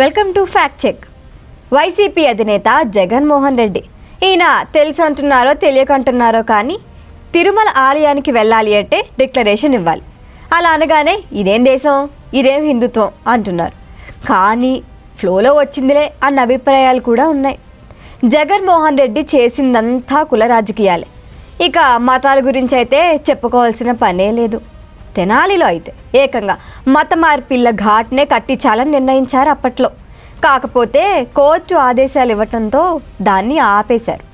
Welcome to fact check YCP అధినేత జగన్మోహన్ రెడ్డి. ఈయన తెలుసు అంటున్నారో తెలియకంటున్నారో కానీ తిరుమల ఆలయానికి వెళ్ళాలి అంటే డిక్లరేషన్ ఇవ్వాలి. అలా అనగానే ఇదేం దేశం? ఇదేం హిందుత్వం? అంటున్నారు. కానీ ఫ్లోలో వచ్చిందిలే అన్న అభిప్రాయాలు కూడా ఉన్నాయి. జగన్మోహన్ రెడ్డి చేసిందంతా కుల రాజకీయాలే. ఇక మతాల గురించి అయితే చెప్పుకోవాల్సిన పనే లేదు. తెనాలిలో అయితే ఏకంగా మత మార్పిళ్ళ ఘాట్నే కట్టించాలని నిర్ణయించారు అప్పట్లో. కాకపోతే కోర్టు ఆదేశాలు ఇవ్వటంతో దాన్ని ఆపేశారు.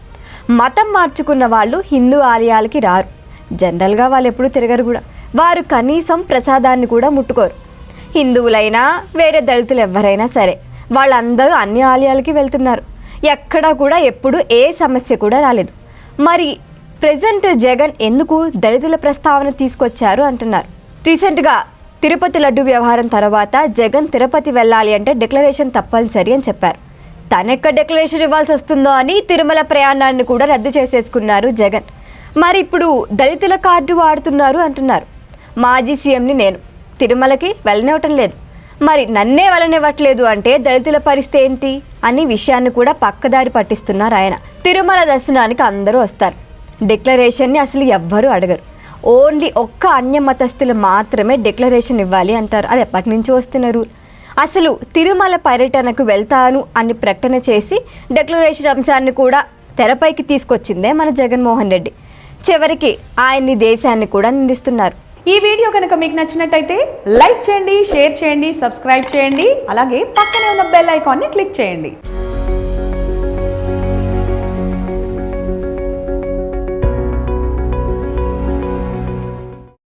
మతం మార్చుకున్న వాళ్ళు హిందూ ఆలయాలకి రారు. జనరల్గా వాళ్ళు ఎప్పుడు తిరగరు కూడా. వారు కనీసం ప్రసాదాన్ని కూడా ముట్టుకోరు. హిందువులైనా వేరే దళితులు ఎవరైనా సరే వాళ్ళందరూ అన్ని ఆలయాలకి వెళ్తున్నారు. ఎక్కడా కూడా ఎప్పుడు ఏ సమస్య కూడా రాలేదు. మరి ప్రజెంట్ జగన్ ఎందుకు దళితుల ప్రస్తావన తీసుకొచ్చారు అంటున్నారు. రీసెంట్గా తిరుపతి లడ్డు వ్యవహారం తర్వాత జగన్ తిరుపతి వెళ్ళాలి అంటే డిక్లరేషన్ తప్పనిసరి అని చెప్పారు. తనెక్క డిక్లరేషన్ ఇవ్వాల్సి వస్తుందో అని తిరుమల ప్రయాణాన్ని కూడా రద్దు చేసేసుకున్నారు జగన్. మరి ఇప్పుడు దళితుల కార్డు వాడుతున్నారు అంటున్నారు. మాజీ సీఎంని నేను. తిరుమలకి వెళ్ళనివ్వటం లేదు. మరి నన్నే వెళ్ళనివ్వట్లేదు అంటే దళితుల పరిస్థితి ఏంటి? అని విషయాన్ని కూడా పక్కదారి పట్టిస్తున్నారు ఆయన. తిరుమల దర్శనానికి అందరూ వస్తారు. డిక్లరేషన్ని అసలు ఎవ్వరూ అడగరు. ఓన్లీ ఒక్క అన్య మతస్థులు మాత్రమే డిక్లరేషన్ ఇవ్వాలి అంటారు. అది ఎప్పటి నుంచి వస్తున్న రూల్. అసలు తిరుమల పర్యటనకు వెళ్తాను అని ప్రకటన చేసి డిక్లరేషన్ అంశాన్ని కూడా తెరపైకి తీసుకొచ్చిందే మన జగన్మోహన్ రెడ్డి. చివరికి ఆయన్ని దేశాన్ని కూడా నిందిస్తున్నారు. ఈ వీడియో కనుక మీకు నచ్చినట్టయితే లైక్ చేయండి షేర్ చేయండి సబ్స్క్రైబ్ చేయండి అలాగే పక్కనే ఉన్న బెల్ ఐకాన్ని క్లిక్ చేయండి.